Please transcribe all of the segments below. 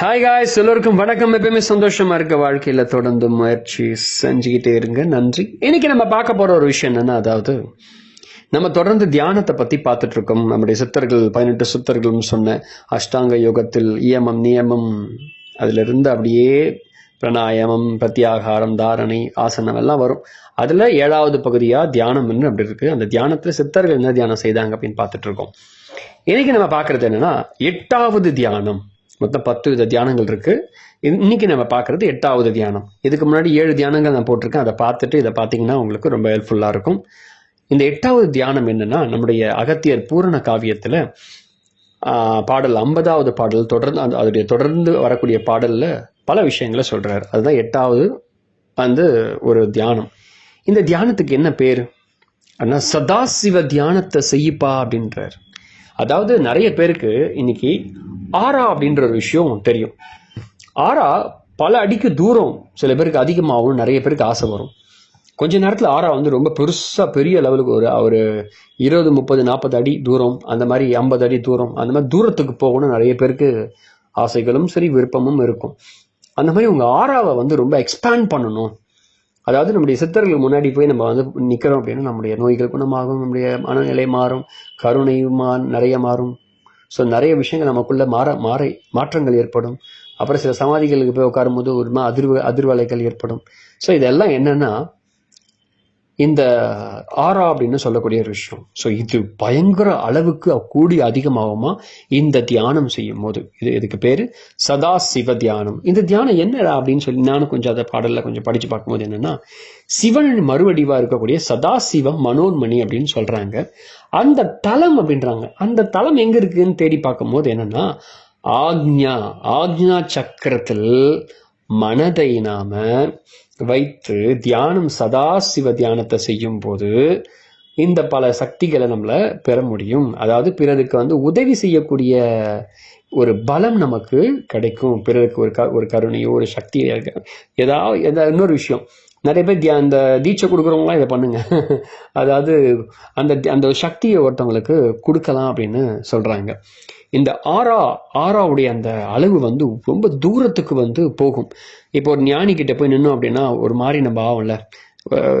Hi guys எல்லோருக்கும் வணக்கம். எப்பயுமே சந்தோஷமா இருக்க வாழ்க்கையில தொடர்ந்து முயற்சி செஞ்சுக்கிட்டே இருங்க. நன்றி. இன்னைக்கு நம்ம பார்க்க போற ஒரு விஷயம் என்னன்னா அதாவது நம்ம தொடர்ந்து தியானத்தை பத்தி பார்த்துட்டு இருக்கோம் நம்முடைய சித்தர்கள் பதினெட்டு சித்தர்களும் சொன்ன அஷ்டாங்க யோகத்தில் இயமம் நியமம் அதுல இருந்து அப்படியே பிராணாயாமம் பிரத்யாகாரம் தாரணை ஆசனம் எல்லாம் வரும். அதுல ஏழாவது பகுதியா தியானம்னு அப்படி இருக்கு? அந்த தியானத்துல சித்தர்கள் என்ன தியானம் செய்தாங்க அப்படின்னு பார்த்துட்டு இருக்கோம் இன்னைக்கு நம்ம பார்க்கறது என்னன்னா எட்டாவது தியானம். மொத்தம் பத்து வித தியானங்கள் இருக்கு. இன்னைக்கு நம்ம பார்க்கறது எட்டாவது தியானம். இதுக்கு முன்னாடி ஏழு தியானங்கள் நான் போட்டிருக்கேன். அதை பார்த்துட்டு இதை பார்த்தீங்கன்னா உங்களுக்கு ரொம்ப ஹெல்ப்ஃபுல்லாக இருக்கும். இந்த எட்டாவது தியானம் என்னன்னா நம்முடைய அகத்தியர் பூரண காவியத்தில் பாடல் ஐம்பதாவது பாடல் தொடர்ந்து அந்த அதோடைய தொடர்ந்து வரக்கூடிய பாடலில் பல விஷயங்களை சொல்கிறார் அதுதான் எட்டாவது வந்து ஒரு தியானம். இந்த தியானத்துக்கு என்ன பேர்? அண்ணா சதாசிவ தியானத்தை செய்யப்பா அப்படின்றார். அதாவது நிறைய பேருக்கு இன்னைக்கு ஆரா அப்படின்ற ஒரு விஷயம் தெரியும். ஆரா பல அடிக்கு தூரம் சில பேருக்கு அதிகமாகவும் நிறைய பேருக்கு ஆசை வரும். கொஞ்ச நேரத்தில் ஆரா வந்து ரொம்ப பெருசாக பெரிய லெவலுக்கு ஒரு ஒரு இருபது முப்பது நாற்பது அடி தூரம் அந்த மாதிரி ஐம்பது அடி தூரம் அந்த மாதிரி தூரத்துக்கு போகணும் நிறைய பேருக்கு ஆசைகளும் சரி விருப்பமும் இருக்கும். அந்த மாதிரி உங்கள் ஆறாவை வந்து ரொம்ப எக்ஸ்பேண்ட் பண்ணணும். அதாவது நம்முடைய சித்தர்களுக்கு முன்னாடி போய் நம்ம வந்து நிற்கிறோம் அப்படின்னா நம்முடைய நோய்கள் குணமாகும் நம்முடைய மனநிலை மாறும் கருணை மா நிறைய மாறும். ஸோ நிறைய விஷயங்கள் நமக்குள்ளே மாற மாறை மாற்றங்கள் ஏற்படும். அப்புறம் சில சமாதிகளுக்கு போய் உட்காரும்போது ஒரு அதிர்வு அதிர்வலைகள் ஏற்படும். ஸோ இதெல்லாம் என்னென்னா இந்த ஆரா அப்படின்னு சொல்லக்கூடிய ஒரு விஷயம். ஸோ இது பயங்கர அளவுக்கு கூடி அதிகமாகுமா? இந்த தியானம் செய்யும் போது இது இதுக்கு பேரு சதா சிவ தியானம். இந்த தியானம் என்ன அப்படின்னு சொல்லி நானும் கொஞ்சம் அதை பாடல்ல கொஞ்சம் படிச்சு பார்க்கும்போது என்னன்னா சிவன் மறுவடிவா இருக்கக்கூடிய சதாசிவம் மனோன்மணி அப்படின்னு சொல்றாங்க. அந்த தலம் அப்படின்றாங்க. அந்த தலம் எங்க இருக்குன்னு தேடி பார்க்கும்போது என்னன்னா ஆக்ஞா ஆக்ஞா சக்கரத்தில் மனதை நாம வைத்து தியானம் சதாசிவ தியானத்தை செய்யும் போது இந்த பல சக்திகளை நம்மளை பெற முடியும். அதாவது பிறருக்கு வந்து உதவி செய்யக்கூடிய ஒரு பலம் நமக்கு கிடைக்கும். பிறருக்கு ஒரு க ஒரு கருணையோ ஒரு சக்தியோ ஏதாவது ஏதாவது இன்னொரு விஷயம். நிறைய பேர் தியா அந்த தீட்சை கொடுக்குறவங்களாம் இதை பண்ணுங்க. அதாவது அந்த அந்த சக்தியை ஒருத்தவங்களுக்கு கொடுக்கலாம் அப்படின்னு சொல்கிறாங்க இந்த ஆரா ஆறாவுடைய அந்த அளவு வந்து ரொம்ப தூரத்துக்கு வந்து போகும். இப்போ ஒரு ஞானி கிட்ட போய் நின்னோம் அப்படின்னா ஒரு மாதிரி நம்ம ஆகும்ல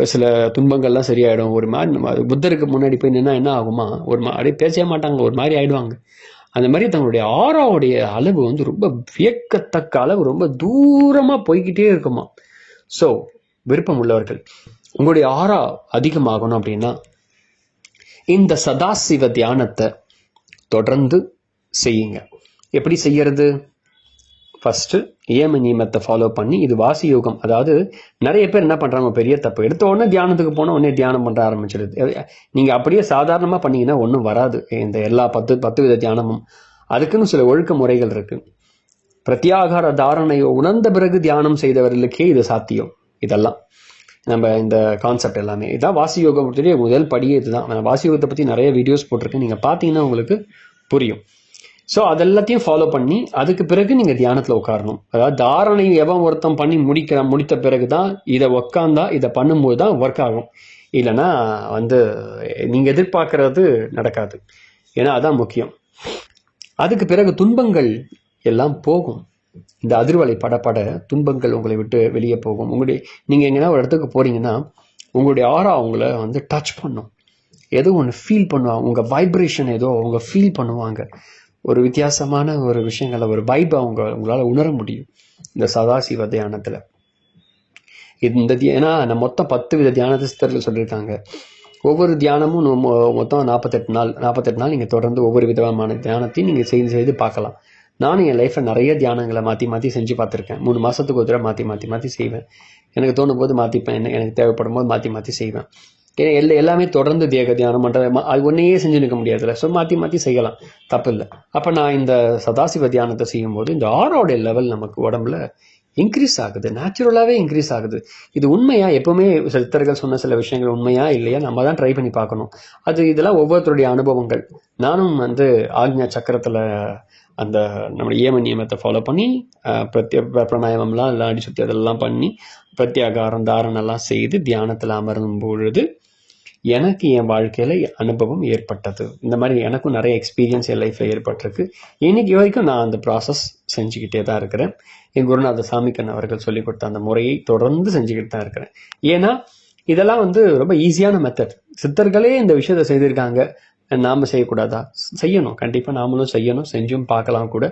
சில துன்பங்கள்லாம் சரியாயிடும். ஒரு மாதிரி நம்ம புத்தருக்கு முன்னாடி போய் நின்னா என்ன ஆகுமா? ஒரு மாதிரி பேசவே மாட்டாங்க. ஒரு மாதிரி ஆயிடுவாங்க. அந்த மாதிரி தங்களுடைய ஆறாவுடைய அளவு வந்து ரொம்ப வியக்கத்தக்க அளவு ரொம்ப தூரமாக போய்கிட்டே இருக்குமா. ஸோ விருப்பம் உள்ளவர்கள் உங்களுடைய ஆறா அதிகமாகணும் அப்படின்னா இந்த சதாசிவ தியானத்தை தொடர்ந்து செய்யுங்க. எப்படி செய்யறது? ஃபஸ்ட்டு ஏம நியமத்தை ஃபாலோ பண்ணி இது வாசி யோகம் அதாவது நிறைய பேர் என்ன பண்ணுறாங்க பெரிய தப்பு. எடுத்த உடனே தியானத்துக்கு போன உடனே தியானம் பண்ண ஆரம்பிச்சிடுது நீங்கள் அப்படியே சாதாரணமாக பண்ணீங்கன்னா ஒன்றும் வராது. இந்த எல்லா பத்து பத்து வித தியானமும். அதுக்குன்னு சில ஒழுக்க முறைகள் இருக்குது பிரத்யாகார தாரணையோ உணர்ந்த பிறகு தியானம் செய்தவர்களுக்கே இது சாத்தியம். இதெல்லாம். நம்ம இந்த கான்செப்ட் எல்லாமே. இதான் வாசி யோகம் முதல் படியே இதுதான். நான் வாசி யோகத்தை பற்றி நிறைய வீடியோஸ் போட்டிருக்கேன். நீங்கள் பார்த்தீங்கன்னா உங்களுக்கு புரியும். ஸோ அதெல்லாத்தையும் ஃபாலோ பண்ணி அதுக்கு பிறகு நீங்கள் தியானத்தில் உட்காரணும். அதாவது தாரணை எவன் ஒருத்தம் பண்ணி முடிக்கிற முடித்த பிறகு தான் இதை உக்காந்தா இதை பண்ணும்போது தான் ஒர்க் ஆகும். இல்லைன்னா வந்து நீங்கள் எதிர்பார்க்கறது நடக்காது. ஏன்னா அதான் முக்கியம். அதுக்கு பிறகு துன்பங்கள் எல்லாம் போகும். இந்த அதிர்வலை படப்பட துன்பங்கள் உங்களை விட்டு வெளியே போகும். உங்களுடைய நீங்கள் எங்கன்னா ஒரு இடத்துக்கு போறீங்கன்னா உங்களுடைய ஆறா உங்களை வந்து டச் பண்ணும். ஏதோ ஒன்று ஃபீல் பண்ணுவாங்க. உங்கள் வைப்ரேஷன் ஏதோ அவங்க ஃபீல் பண்ணுவாங்க. ஒரு வித்தியாசமான ஒரு விஷயங்களை ஒரு வைப் அவங்க உங்களால் உணர முடியும் இந்த சதாசிவ தியானத்தில். இந்த ஏன்னா நம்ம மொத்தம் பத்து வித தியானத்தை சித்தர்கள் சொல்லியிருக்காங்க. ஒவ்வொரு தியானமும் மொத்தம் நாற்பத்தெட்டு நாள் நாற்பத்தெட்டு நாள் நீங்கள் தொடர்ந்து ஒவ்வொரு விதமான தியானத்தையும் நீங்கள் செய்து செய்து பார்க்கலாம். நானும் என் லைஃப்பில் நிறைய தியானங்களை மாற்றி மாற்றி செஞ்சு பார்த்துருக்கேன். மூணு மாதத்துக்கு ஒரு தடவை மாற்றி மாற்றி மாற்றி செய்வேன். எனக்கு தோணும் போது மாற்றிப்பேன் என்ன எனக்கு தேவைப்படும் போது மாற்றி மாற்றி செய்வேன். ஏன்னா எல்லா எல்லாமே தொடர்ந்து தேக தியானம் பண்ணுற அது ஒன்றையே செஞ்சு நிற்க முடியாதுல்ல. ஸோ மாற்றி மாற்றி செய்யலாம். தப்பு இல்லை அப்போ நான் இந்த சதாசிவ தியானத்தை செய்யும்போது இந்த ஆரோடைய லெவல் நமக்கு உடம்புல இன்க்ரீஸ் ஆகுது. நேச்சுரலாகவே இன்க்ரீஸ் ஆகுது. இது உண்மையா? எப்பவுமே சித்தர்கள் சொன்ன சில விஷயங்கள் உண்மையா இல்லையா? நம்ம தான் ட்ரை பண்ணி பார்க்கணும். அது இதெல்லாம் ஒவ்வொருத்தருடைய அனுபவங்கள். நானும் வந்து ஆக்ஞா சக்கரத்தில் அந்த நம்முடைய ஏம நியமத்தை ஃபாலோ பண்ணி பிரத்ய பிரணாயமம்லாம் எல்லாம் அடி சுற்றி அதெல்லாம் பண்ணி பிரத்யாகாரம் தாரணெல்லாம் செய்து தியானத்தில் அமரும் பொழுது எனக்கு என் வாழ்க்கையில் அனுபவம் ஏற்பட்டது. இந்த மாதிரி எனக்கும் நிறைய எக்ஸ்பீரியன்ஸ் என் லைஃப்பில் ஏற்பட்டிருக்கு. இன்னைக்கு வரைக்கும் நான் அந்த ப்ராசஸ் செஞ்சுக்கிட்டே தான் இருக்கிறேன். என் குருநாத சாமிக்கன் அவர்கள் சொல்லிக் கொடுத்த அந்த முறையை தொடர்ந்து செஞ்சுக்கிட்டு தான் இருக்கிறேன். ஏன்னா இதெல்லாம் வந்து ரொம்ப ஈஸியான மெத்தட் சித்தர்களே இந்த விஷயத்தை செய்திருக்காங்க. நாம செய்யக்கூடாதா? செய்யணும். கண்டிப்பா நாமளும் செய்யணும். செஞ்சும் பார்க்கலாம் கூட.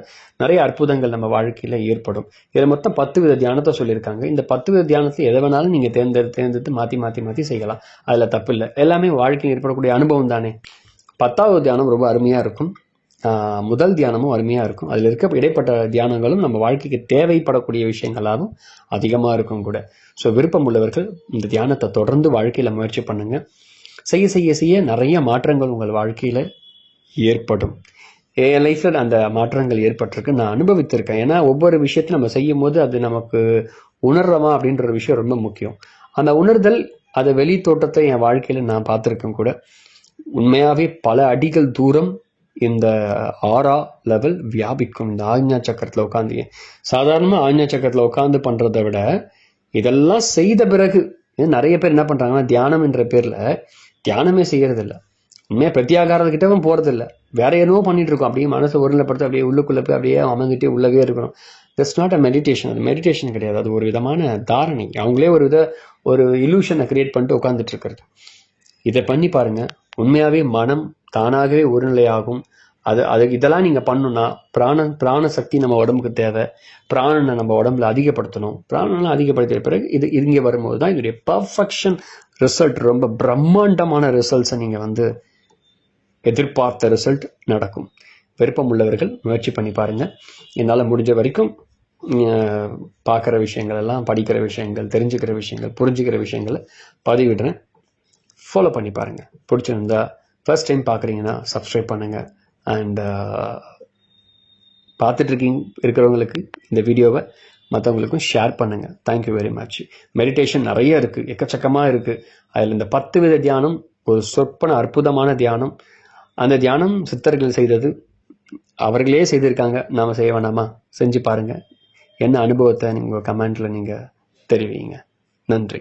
நிறைய அற்புதங்கள் நம்ம வாழ்க்கையில ஏற்படும். இதை மொத்தம் பத்து வித தியானத்தை சொல்லியிருக்காங்க. இந்த பத்து வித தியானத்தை எதை வேணாலும் நீங்க தேர்ந்தெடுத்து தேர்ந்தெடுத்து மாத்தி மாத்தி மாத்தி செய்யலாம். அதுல தப்பு இல்லை. எல்லாமே வாழ்க்கையில் ஏற்படக்கூடிய அனுபவம் தானே? பத்தாவது தியானம் ரொம்ப அருமையா இருக்கும். முதல் தியானமும் அருமையா இருக்கும். அதுல இருக்க இடைப்பட்ட தியானங்களும் நம்ம வாழ்க்கைக்கு தேவைப்படக்கூடிய விஷயங்களாகவும் அதிகமா இருக்கும் கூட. ஸோ விருப்பம் உள்ளவர்கள் இந்த தியானத்தை தொடர்ந்து வாழ்க்கையில முயற்சி பண்ணுங்க. செய்ய செய்ய செய்ய நிறைய மாற்றங்கள் உங்கள் வாழ்க்கையில் ஏற்படும். என் லைஃப்பில் அந்த மாற்றங்கள் ஏற்பட்டிருக்கு. நான் அனுபவித்திருக்கேன். ஏன்னா ஒவ்வொரு விஷயத்தையும் நம்ம செய்யும் போது அது நமக்கு உணர்றோமா அப்படின்ற ஒரு விஷயம் ரொம்ப முக்கியம். அந்த உணர்தல் அதை வெளி தோட்டத்தை என் வாழ்க்கையில் நான் பார்த்துருக்கேன் கூட. உண்மையாகவே பல அடிகள் தூரம் இந்த ஆரா லெவல் வியாபிக்கும். இந்த ஆஞ்ஞா சக்கரத்தில் உட்காந்து சாதாரணமாக ஆஞ்ஞா சக்கரத்தில் உட்காந்து பண்ணுறதை விட இதெல்லாம் செய்த பிறகு நிறைய பேர் என்ன பண்ணுறாங்கன்னா தியானம் என்ற பேரில் தியானமே செய்யறதில்ல. உண்மையாக உண்மையா பிரத்யாகாரத்துக்கிட்டவும் போகிறதில்ல வேற என்னவோ பண்ணிட்டு இருக்கோம் அப்படியே மனசை ஒருநிலைப்படுத்தி அப்படியே உள்ளுக்குள்ள போய் அப்படியே அமைந்துட்டே உள்ளவே இருக்கணும் தட்ஸ் நாட் அ மெடிடேஷன் அது மெடிடேஷன் கிடையாது. அது ஒரு விதமான தாரணை. அவங்களே ஒரு வித ஒரு இலூஷனை கிரியேட் பண்ணிட்டு உட்காந்துட்டு இருக்கிறது இதை பண்ணி பாருங்க. உண்மையாவே மனம் தானாகவே ஒருநிலையாகும். அது அது இதெல்லாம் நீங்க பண்ணணும்னா பிராண பிராண சக்தி நம்ம உடம்புக்கு தேவை. பிராணனை நம்ம உடம்புல அதிகப்படுத்தணும். பிராணனை அதிகப்படுத்திய பிறகு இது இங்கே வரும்போது தான் இதோடைய பர்ஃபெக்ஷன் ரிசல்ட் ரொம்ப பிரம்மாண்டமான ரிசல்ட்ஸை நீங்கள் வந்து எதிர்பார்த்த ரிசல்ட் நடக்கும். விருப்பம் உள்ளவர்கள் முயற்சி பண்ணி பாருங்கள் என்னால் முடிஞ்ச வரைக்கும் பார்க்குற விஷயங்கள் எல்லாம் படிக்கிற விஷயங்கள் தெரிஞ்சுக்கிற விஷயங்கள் புரிஞ்சுக்கிற விஷயங்களை பதிவிடுறேன். ஃபாலோ பண்ணி பாருங்கள் பிடிச்சிருந்தா ஃபர்ஸ்ட் டைம் பார்க்குறீங்கன்னா சப்ஸ்கிரைப் பண்ணுங்கள் அண்ட் பார்த்துட்ருக்கீங்க இருக்கிறவங்களுக்கு இந்த வீடியோவை மற்றவங்களுக்கும் ஷேர் பண்ணுங்கள் தேங்க்யூ வெரி மச் மெடிடேஷன் நிறைய இருக்குது எக்கச்சக்கமாக இருக்குது அதில் இந்த பத்து வித தியானம் ஒரு சொற்பன அற்புதமான தியானம். அந்த தியானம் சித்தர்கள் செய்தது அவர்களே செய்திருக்காங்க. நாம் செய்ய வேணாமா? செஞ்சு பாருங்க. என்ன அனுபவத்தை நீங்கள் கமெண்ட்டில் நீங்கள் தெரிவிங்க. நன்றி.